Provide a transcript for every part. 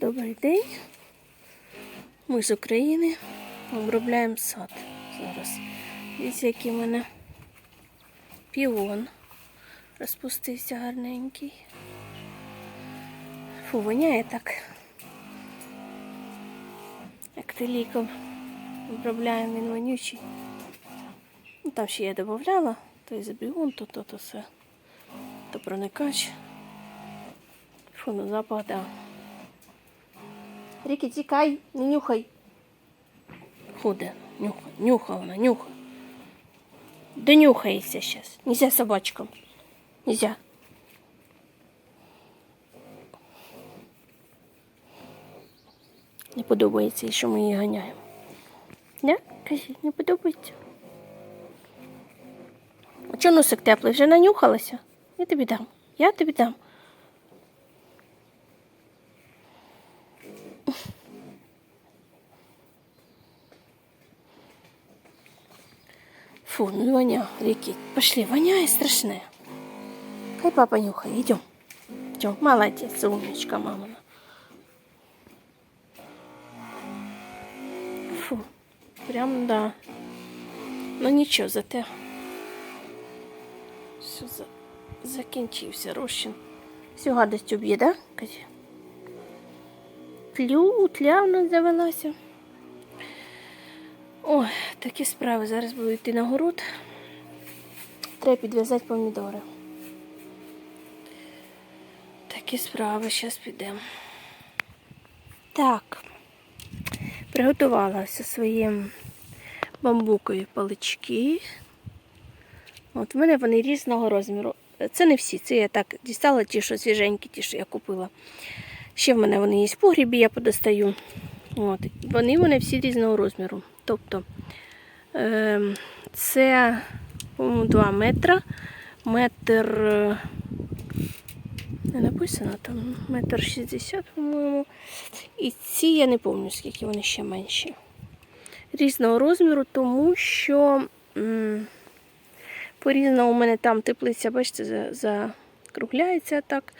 Добрий день. Ми з України обробляємо сад зараз. Дивіться, який в мене піон розпустився гарненький. Фу, воняє так. Як ти ліком обробляємо, він вонючий. Ну, там ще я додавала, то і забігун, то то, то все. То проникач. Фу, ну запах, да. Ріки, тікай, не нюхай. Худе, нюхай, нюха вона, нюха. Да нюхається зараз. Нельзя собачкам. Нельзя. Не подобається, що ми її ганяємо. Не? Кажи, не подобається. А чого носик теплий? Вже нанюхалася? Я тобі дам. Я тобі дам. Фу, ну воня, Рики. Пошли, воняет страшное. Хай папа нюхай, идем. Идем, молодец, умничка, мамина. Фу, прям да. Ну нічого, зате. Все, за... закінчився розчин. Всю гадость уб'є, да? Тлю, тля в нас завелася. Ой, такі справи. Зараз буду йти на город. Треба підв'язати помідори. Такі справи, зараз підемо. Так. Приготувала все свої бамбукові палички. От в мене вони різного розміру. Це не всі, це я так дістала ті, що свіженькі, ті, що я купила. Ще в мене вони є в погрібі, я подостаю. От. Вони вони всі різного розміру. Тобто це по-моєму, 2 метра, метр. е, Не написано там, метр 60, по-моєму. І ці я не пам'ятаю, скільки вони ще менші. Різного розміру, тому що по-різному у мене там теплиця, бачите, закругляється так.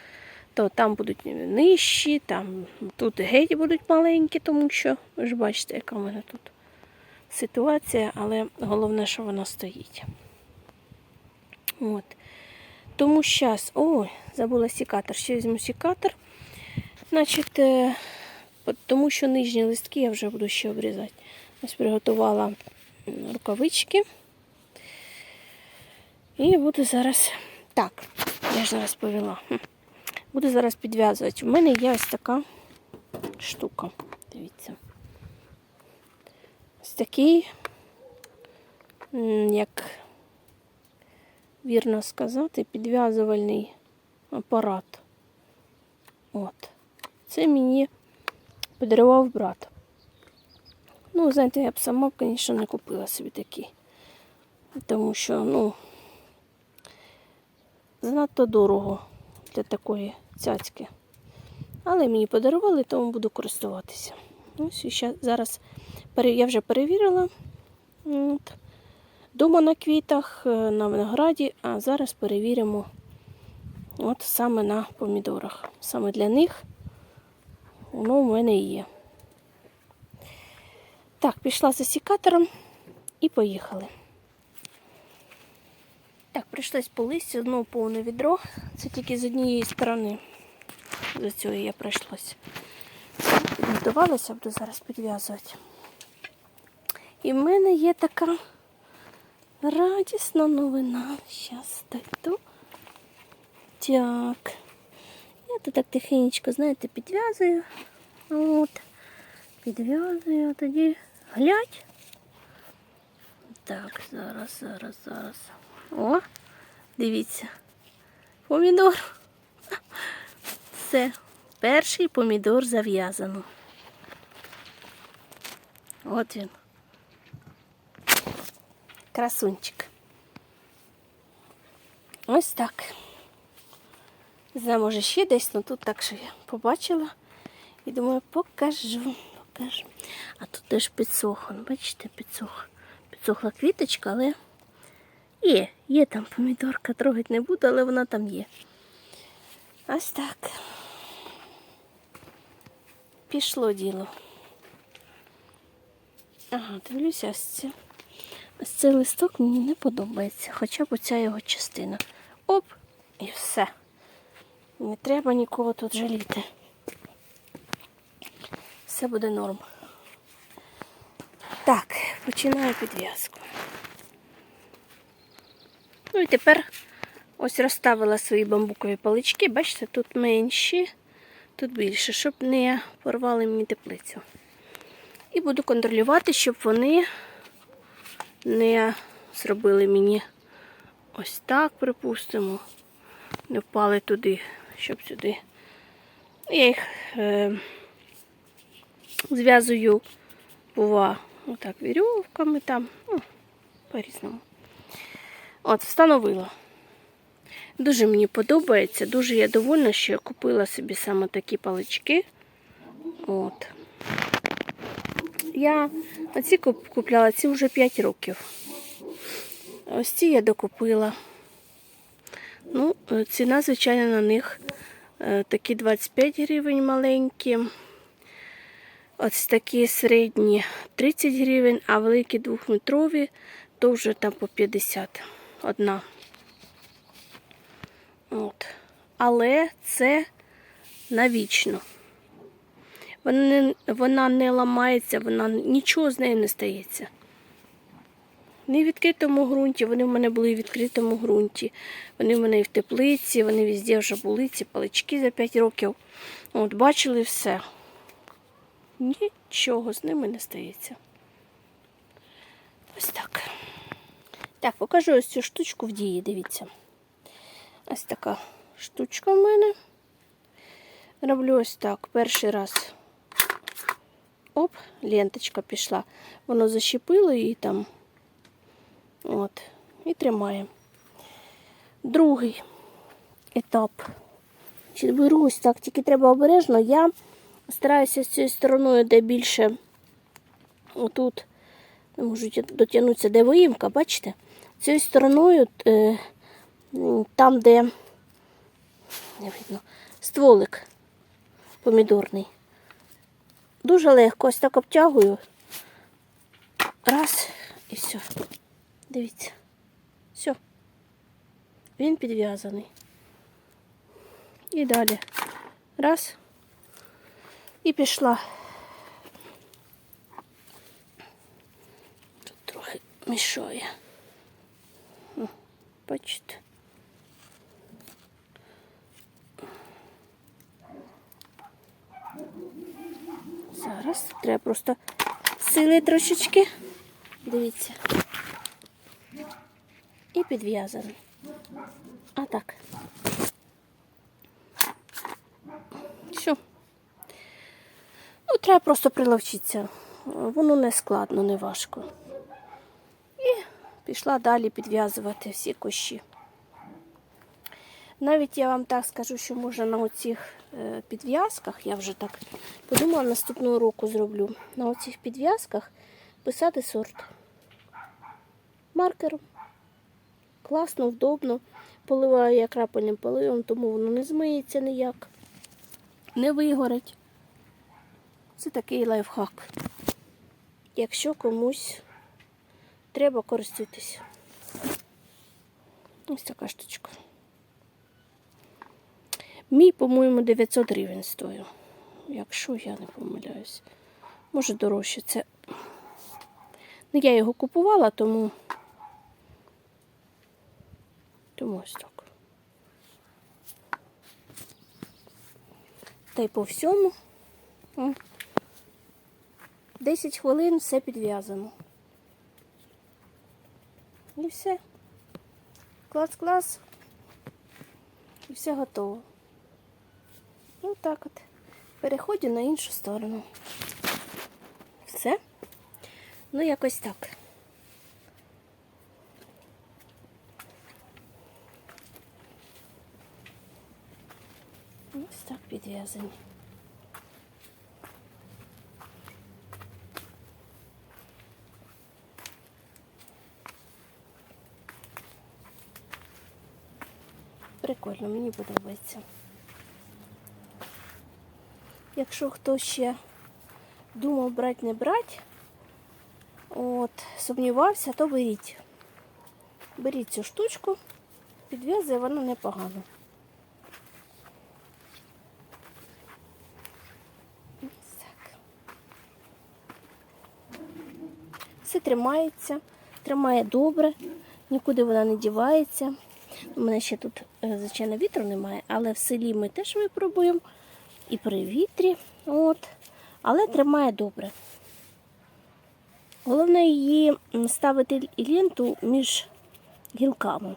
То там будуть нижчі, там тут геть будуть маленькі, тому що ви ж бачите, яка в мене тут ситуація, але головне, що вона стоїть. От. Тому зараз, ой, забула сікатор. Ще візьму сікатор. Значить, е, тому що нижні листки я вже буду ще обрізати. Ось приготувала рукавички. І буду зараз. Так, я ж зараз повела. Буду зараз підв'язувати. У мене є ось така штука. Дивіться. Ось такий, як вірно сказати, підв'язувальний апарат. От. Це мені подарував брат. Ну, знаєте, я б сама, звісно, не купила собі такий. Тому що, ну, занадто дорого для такої цяцьки. Але мені подарували, тому буду користуватися. Ось ще зараз я вже перевірила. От. Дома на квітах, е, на винограді, а зараз перевіримо от саме на помідорах. Саме для них воно в мене є. Так, пішла за сікатором і поїхали. Так, прийшлось по листю, знову повне відро. Це тільки з однієї сторони. До цього я прийшлось. Підготувалася, буду зараз підв'язувати. І в мене є така радісна новина. Зараз дойду. Так. Я тут так тихенько, знаєте, підв'язую. От. Підв'язую, тоді глядь. Так, зараз, зараз, зараз. О, дивіться. Помідор. Все. Перший помідор зав'язано. От він. Красунчик. Ось так. Не знаю, може ще десь, але тут так що я побачила. І думаю, покажу, покажу. А тут теж підсохло. Ну, Бачите, підсох. Підсохла квіточка, але є, є там помідорка, трогати не буду, але вона там є. Ось так. Пішло діло. Ага, дивлюся, ось це. Ось цей листок мені не подобається, хоча б оця його частина. Оп, і все. Не треба нікого тут жаліти. Все буде норм. Так, починаю підв'язку. Ну і тепер ось розставила свої бамбукові палички. Бачите, тут менші, тут більше, щоб не порвали мені теплицю. І буду контролювати, щоб вони не зробили мені ось так, припустимо, не впали туди, щоб сюди. Я їх е, зв'язую, бува, отак, вірьовками там, ну, по-різному. От, встановила. Дуже мені подобається, дуже я довольна, що я купила собі саме такі палички. От. Я оці купляла ці вже 5 років. Ось ці я докупила. Ну, е, ціна, звичайно, на них е, такі 25 гривень маленькі. Ось такі середні 30 гривень, а великі двохметрові то вже там по 50 одна. От. Але це навічно. Вона не, вона не ламається, вона нічого з нею не стається. Не в відкритому ґрунті, вони в мене були в відкритому ґрунті. Вони в мене і в теплиці, вони везде вже були, ці палички за 5 років. От, бачили все. Нічого з ними не стається. Ось так. Так, покажу ось цю штучку в дії, дивіться. Ось така штучка в мене. Роблю ось так. Перший раз. Оп, ленточка пішла. Воно защепило її там. От. І тримаємо. Другий етап. Чи беру ось так, тільки треба обережно. Я стараюся з цією стороною, де більше отут не можу дотягнутися, де виїмка, бачите? Цією стороною, е, там, де не видно, стволик помідорний. Дуже легко, ось так обтягую. Раз і все. Дивіться. Все. Він підв'язаний. І далі. Раз. І пішла. Тут трохи мішає. Бачите. Зараз треба просто сили трошечки. Дивіться. І підв'язаний. А так. Все. Ну, треба просто приловчитися. Воно не складно, не важко. І пішла далі підв'язувати всі кущі. Навіть я вам так скажу, що може на оцих підв'язках, я вже так подумала, наступного року зроблю. На оцих підв'язках писати сорт маркером. Класно, вдобно. Поливаю я крапельним поливом, тому воно не змиється ніяк, не вигорить. Це такий лайфхак. Якщо комусь треба користуватися. Ось така штучка. Мій, по-моєму, 900 гривень стоїв. Якщо я не помиляюсь. Може дорожче. Це. Ну, я його купувала, тому. Тому ось так. Та й по всьому. 10 хвилин все підв'язано. І все. Клас-клас. І все готово. Ну так от. Переходжу на іншу сторону. Все. Ну, якось так. Ось так підв'язані. Прикольно, мені подобається. Якщо хто ще думав брати, не брати, от, сумнівався, то беріть. Беріть цю штучку, підв'язує вона непогано. Все тримається, тримає добре, нікуди вона не дівається. У мене ще тут, е, звичайно, вітру немає, але в селі ми теж випробуємо і при вітрі. От. Але тримає добре. Головне її ставити ленту між гілками.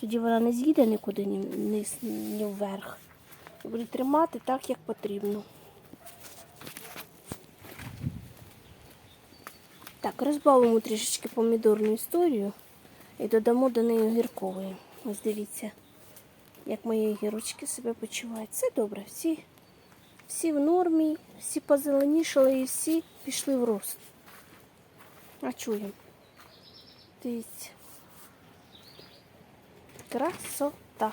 Тоді вона не з'їде нікуди ні вниз, ні вверх. Буде тримати так, як потрібно. Так, розбавимо трішечки помідорну історію і додамо до неї огіркової. Ось дивіться, як мої огірочки себе почувають. Все добре, всі, всі в нормі, всі позеленішали і всі пішли в рост. А чуємо. Дивіться. Красота.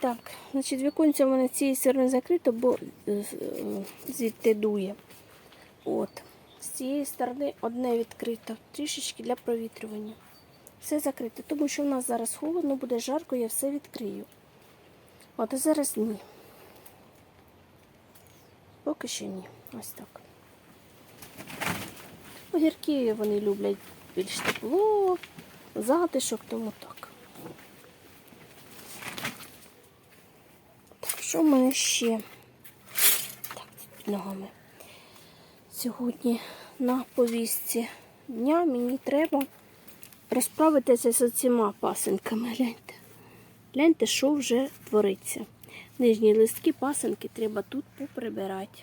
Так, значить, віконця в мене цієї сторони закрито, бо е, е, звідти дує. От. З цієї сторони одне відкрито, трішечки для провітрювання. Все закрите, тому що в нас зараз холодно, буде жарко, я все відкрию. От а зараз ні. Поки що ні. Ось так. Огірки вони люблять більш тепло, затишок, тому так. Так, що в мене ще? Так, під ногами. Сьогодні на повістці дня мені треба розправитися з цими пасенками. Гляньте. Гляньте, що вже твориться. Нижні листки, пасенки треба тут поприбирати.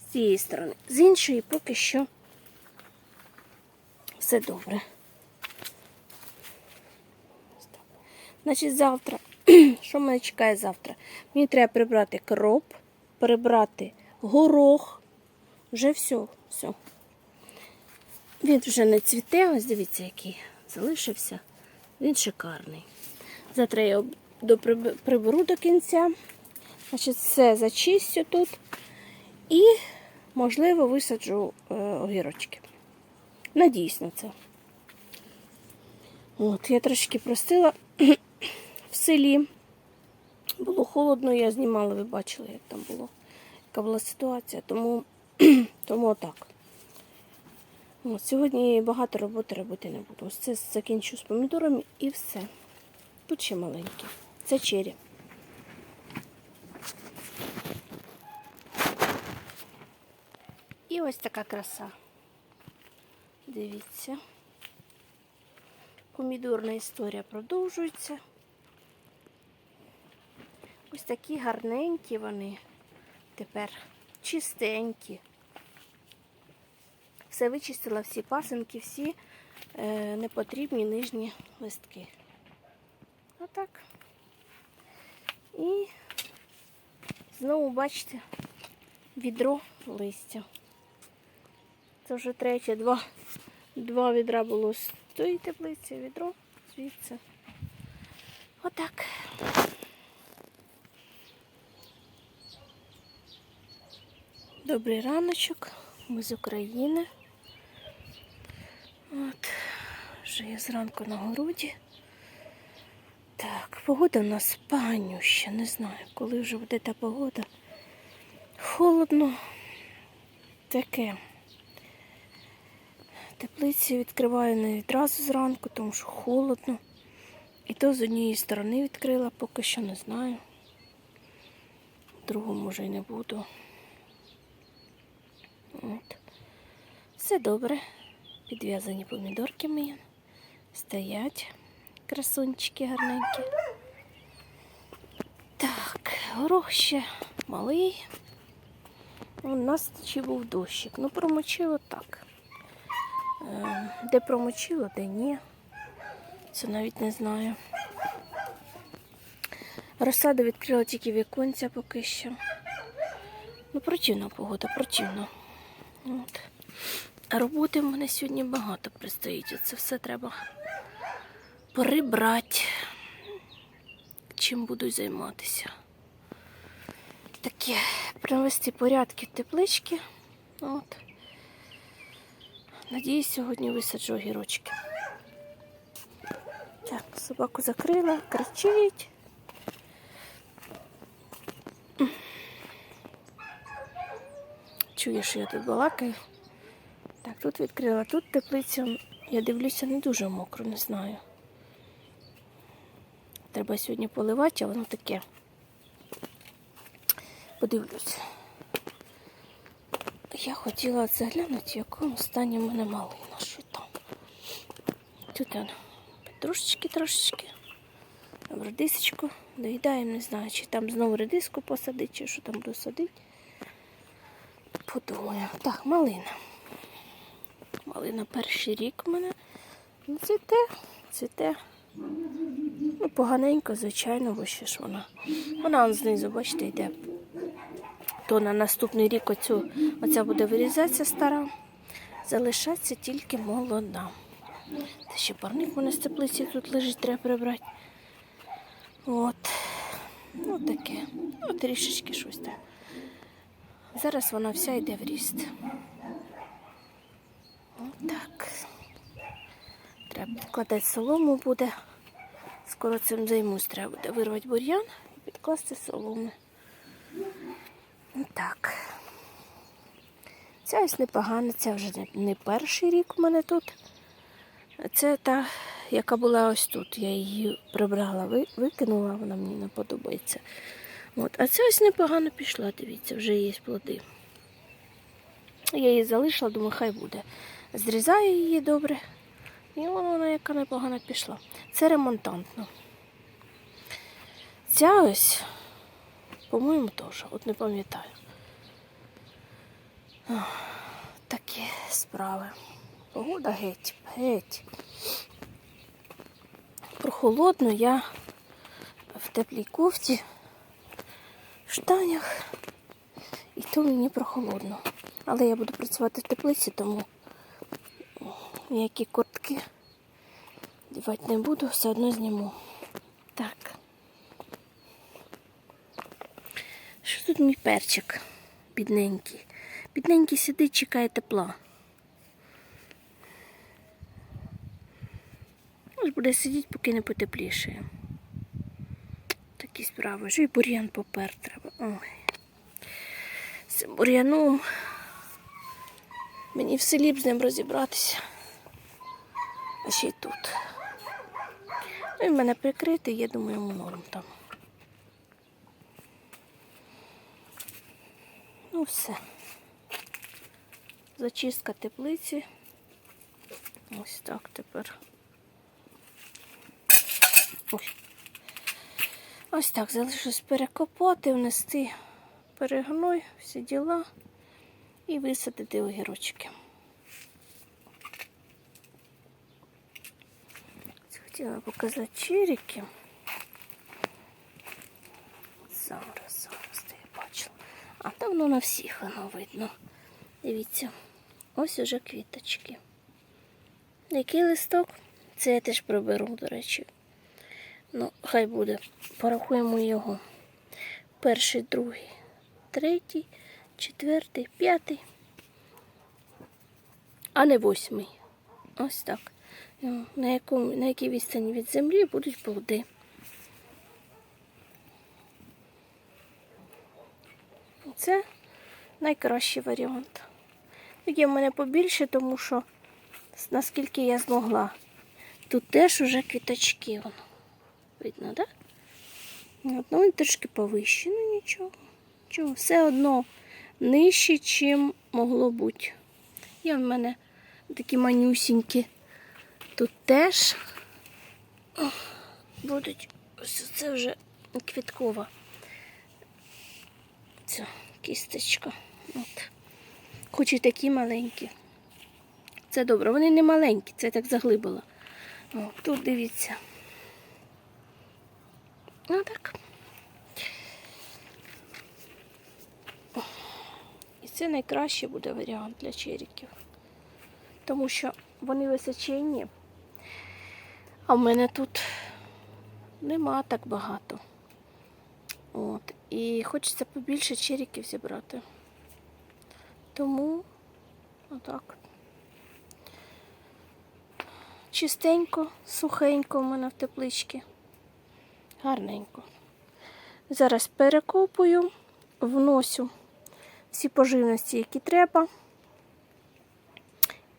З цієї сторони. З іншої поки що все добре. Значить, завтра, що мене чекає завтра? Мені треба прибрати кроп, прибрати горох. Вже все, все. Він вже не цвіте, ось дивіться, який залишився. Він шикарний. Завтра я його приберу до кінця. Значить, все зачистю тут і, можливо, висаджу е, огірочки. Надіюсь на це. От, я трошки простила в селі. Було холодно, я знімала, ви бачили, як там було, яка була ситуація, тому, тому отак. От, сьогодні багато роботи робити не буду. Ось це закінчу з помідорами і все. Тут ще маленькі. Це чері. І ось така краса. Дивіться. Помідорна історія продовжується. Ось такі гарненькі вони тепер чистенькі. Все вичистила всі пасинки, всі е, непотрібні нижні листки. Отак. І знову бачите відро листя. Це вже третє, два, два відра було з тої теплиці, відро звідси. Отак. Добрий раночок. Ми з України. От, вже я зранку на городі. Так, погода у нас поганюща, не знаю, коли вже буде та погода. Холодно. Таке. Теплиці відкриваю не відразу зранку, тому що холодно. І то з однієї сторони відкрила, поки що не знаю. Другу може й не буду. От. Все добре. Підв'язані помідорки мої. Стоять. Красунчики гарненькі. Так, горох ще малий. У нас чи був дощик. Ну, промочило так. Е, Де промочило, де ні. Це навіть не знаю. Розсаду відкрила тільки віконця поки що. Ну, противна погода, противна. От. Роботи в мене сьогодні багато предстоїть. Це все треба прибрати. чим буду займатися. Таке, привести порядки теплички. От. Надіюсь, сьогодні висаджу огірочки. Так, собаку закрила, кричить. Чує, що я тут балакаю. Так, тут відкрила, тут теплиця. Я дивлюся, не дуже мокро, не знаю. Треба сьогодні поливати, а воно таке. Подивлюся. Я хотіла заглянути, в якому стані в мене малина, що там. Тут вона петрушечки трошечки. Там редисочку доїдаємо, не знаю, чи там знову редиску посадити, чи що там буду садити. Подумаю. Так, малина. Малина перший рік у мене. Ну, цвіте, цвіте. Ну, поганенько, звичайно, бо ще ж вона. Вона он знизу, бачите, йде. То на наступний рік оцю, оця буде вирізатися стара. Залишаться тільки молода. Та ще парник у мене з теплиці тут лежить, треба прибрати. От. Ну таке. Ну, трішечки щось там. Зараз вона вся йде в ріст. Так. Треба підкладати солому буде. Скоро цим займусь. Треба буде вирвати бур'ян і підкласти соломи. Так. Ця ось непогана, це вже не, перший рік у мене тут. Це та, яка була ось тут. Я її прибрала, викинула, вона мені не подобається. От. А ця ось непогано пішла, дивіться, вже є плоди. Я її залишила, думаю, хай буде. Зрізаю її добре. І вона, яка непогано пішла. Це ремонтантно. Ця ось, по-моєму, теж, от не пам'ятаю. Такі справи. Погода геть, геть. Прохолодно я в теплій кофті, в штанях, і то мені прохолодно. Але я буду працювати в теплиці, тому ніякі куртки дівати не буду, все одно зніму. Так. Що тут мій перчик бідненький? Бідненький сидить, чекає тепла. Ось буде сидіти, поки не потеплішає. Такі справи. Вже і бур'ян попер треба. Ой. З бур'яном. Мені в селі б з ним розібратися. А ще й тут. Ну, Він в мене прикритий, я думаю, йому норм там. Ну все. Зачистка теплиці. Ось так тепер. Ой. Ось так, залишилось перекопати, внести перегной, всі діла і висадити огірочки. Хотіла показати черіки. Зараз, зараз я бачила. А там воно на всіх воно видно. Дивіться, ось уже квіточки. Який листок? Це я теж проберу, до речі. Ну, хай буде. Порахуємо його. Перший, другий, третій, четвертий, п'ятий. А не восьмий. Ось так. Ну, На, якому, на якій відстані від землі будуть плоди. Це найкращий варіант. Є в мене побільше, тому що наскільки я змогла. Тут теж уже квіточки воно. Видно, так? Да? Ну, він трошки повище, ну нічого. Нічого. Все одно нижче, чим могло бути. Є в мене такі манюсінькі. Тут теж будуть. Ось це вже квіткова. Ця кісточка. От. Хоч і такі маленькі. Це добре. Вони не маленькі, це так заглибила. О, тут дивіться. Ну так. І це найкращий буде варіант для черіків. Тому що вони височенні, а в мене тут нема так багато. От. І хочеться побільше черіків зібрати. Тому отак. Чистенько, сухенько у мене в тепличці. Гарненько. Зараз перекопую, вносю всі поживності, які треба.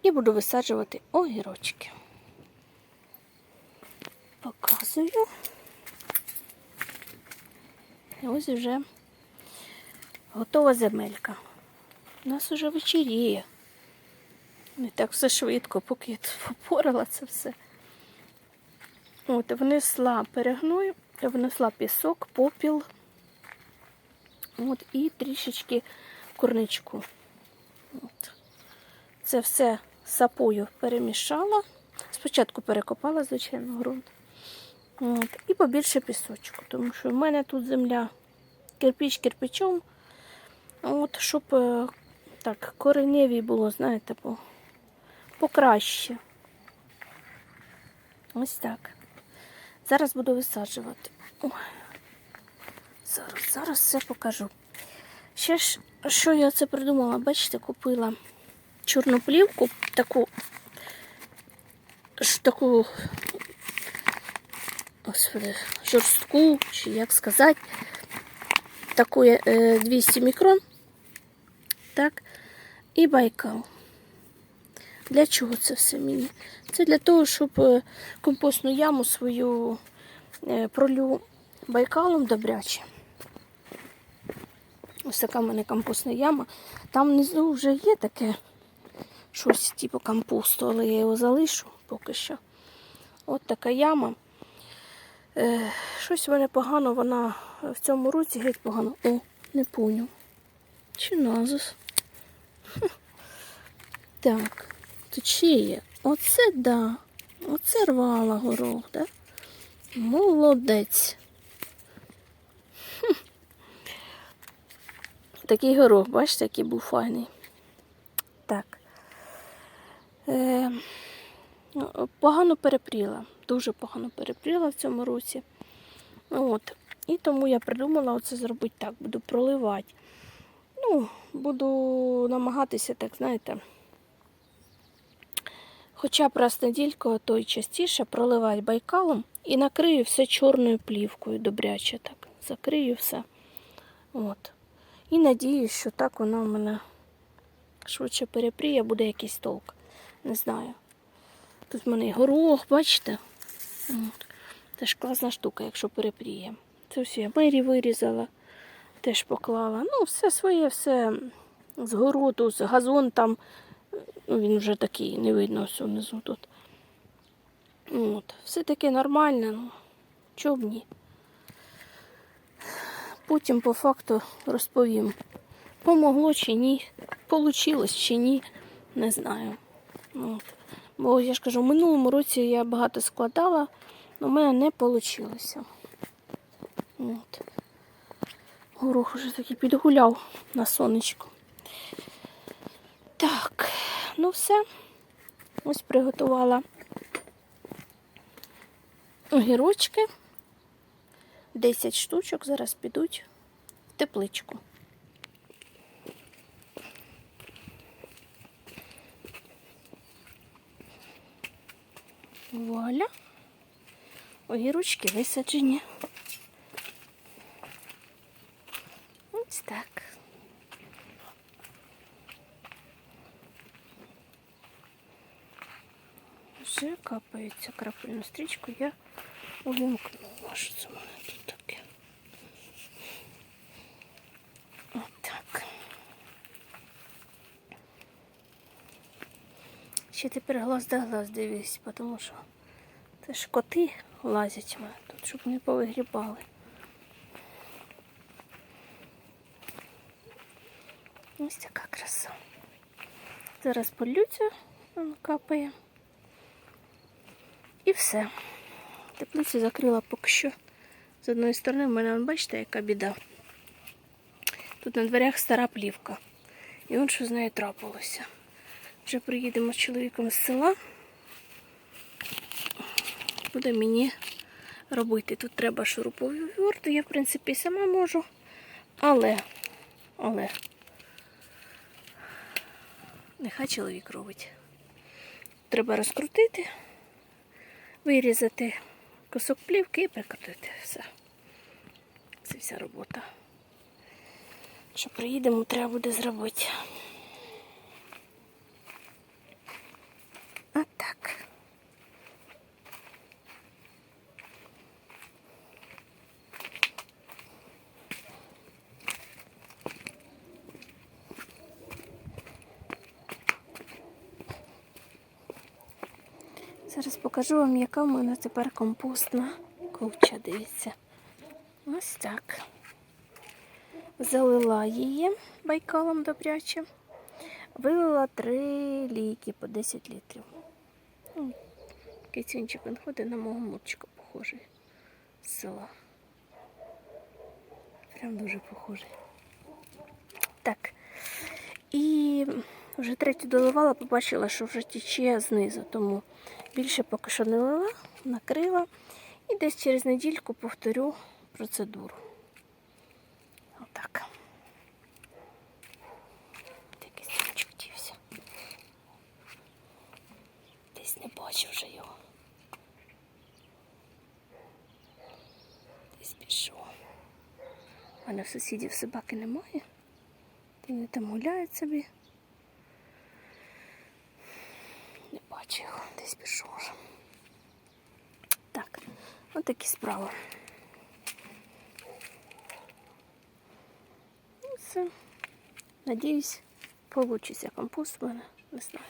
І буду висаджувати огірочки. Показую. Ось вже готова земелька. У нас уже вечеріє. Не так все швидко, поки я тут попорала це все. От, внесла перегною, внесла пісок, попіл. От, і трішечки курничку. От. Це все сапою перемішала. Спочатку перекопала, звичайно, ґрунт. От. І побільше пісочку, тому що в мене тут земля кирпіч кирпичом. От, щоб е, так кореневі було, знаєте, по, покраще. Ось так. Зараз буду висаджувати. Ой. Зараз, зараз все покажу. Ще ж, що я це придумала, бачите, купила чорну плівку, таку, ж таку, господи, жорстку, чи як сказати, таку е, 200 мікрон. Так, і байкал. Для чого це все мені? Це для того, щоб е, компостну яму свою е, пролю байкалом добряче. Ось така в мене компостна яма. Там внизу вже є таке щось типу компосту, але я його залишу поки що. От така яма. Е, щось в мене погано, вона в цьому році геть погано. О, не поняв. Чи назус? Так, тут ще є. Оце да. Оце рвала горох, да? Молодець. Такий горох, бачите, який був файний. Так. Е, ну, погано перепріла. Дуже погано перепріла в цьому році. От. І тому я придумала оце зробити так. Буду проливати. Ну, буду намагатися, так, знаєте, хоча б раз недільку, а то й частіше проливати байкалом і накрию все чорною плівкою, добряче так. Закрию все. От. І надіюсь, що так воно в мене швидше перепріє, буде якийсь толк. Не знаю. Тут в мене горох, бачите? Теж класна штука, якщо перепріє. Це все я мері вирізала, теж поклала. Ну, все своє, все з городу, з газон там. Ну, він вже такий, не видно все внизу тут. От. Все таке нормальне, ну, чого б ні. Потім по факту розповім, помогло чи ні, получилось чи ні, не знаю. От. Бо я ж кажу, в минулому році я багато складала, але в мене не вийшло. От. Горох вже такий підгуляв на сонечку. Так, ну все. Ось приготувала огірочки. 10 штучок зараз підуть в тепличку. Вуаля. Огірочки висаджені. Ось так. Вже капається крапельну стрічку, я увімкнула, що це мене тут таке. Отак. Ще тепер глаз да глаз дивись, тому що це ж коти лазять тут, щоб не повигрібали. Ось така краса. Зараз полюцю, воно капає. І все. Теплицю закрила поки що. З одної сторони, в мене, бачите, яка біда. Тут на дверях стара плівка. І он що з нею трапилося. Вже приїдемо з чоловіком з села. Буде мені робити. Тут треба шуруповерт, я, в принципі, сама можу. Але, але, нехай чоловік робить. Треба розкрутити, вирізати кусок плівки і прикрутити. Все. Це вся робота. Що приїдемо, треба буде зробити. А так. Зараз покажу вам, яка в мене тепер компостна куча. Дивіться. Ось так. Залила її байкалом добряче. Вилила три ліки по 10 літрів. Ну, Кицюнчик він ходить на мого мурчика похожий з села. Прям дуже похожий. Так. І вже третю доливала, побачила, що вже тече знизу, тому більше поки що не лила, накрила. І десь через недільку повторю процедуру. Отак. Такий дівся. Десь не бачу вже його. Десь пішов. У мене в сусідів собаки немає. Вони там гуляють собі. Не бачу десь пішов вже. Так, от такі справи. Ну, все. Надіюсь, получиться компост в мене. Не знаю.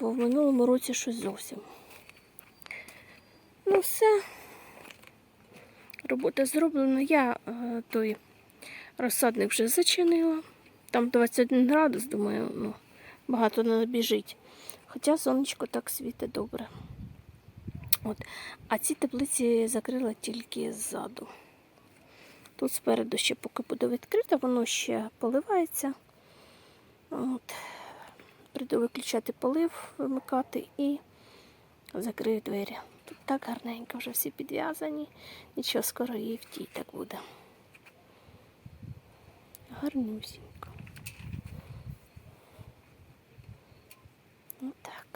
Бо в минулому році щось зовсім. Ну все. Робота зроблена. Я е, той розсадник вже зачинила. Там 21 градус, думаю, ну, багато не біжить. Хоча сонечко так світить добре. От. А ці теплиці закрила тільки ззаду. Тут спереду ще поки буде відкрито, воно ще поливається. От. Прийду виключати полив, вимикати і закрию двері. Тут так гарненько, вже всі підв'язані. Нічого, скоро і в так буде. Гарнюсінько. Ну, так.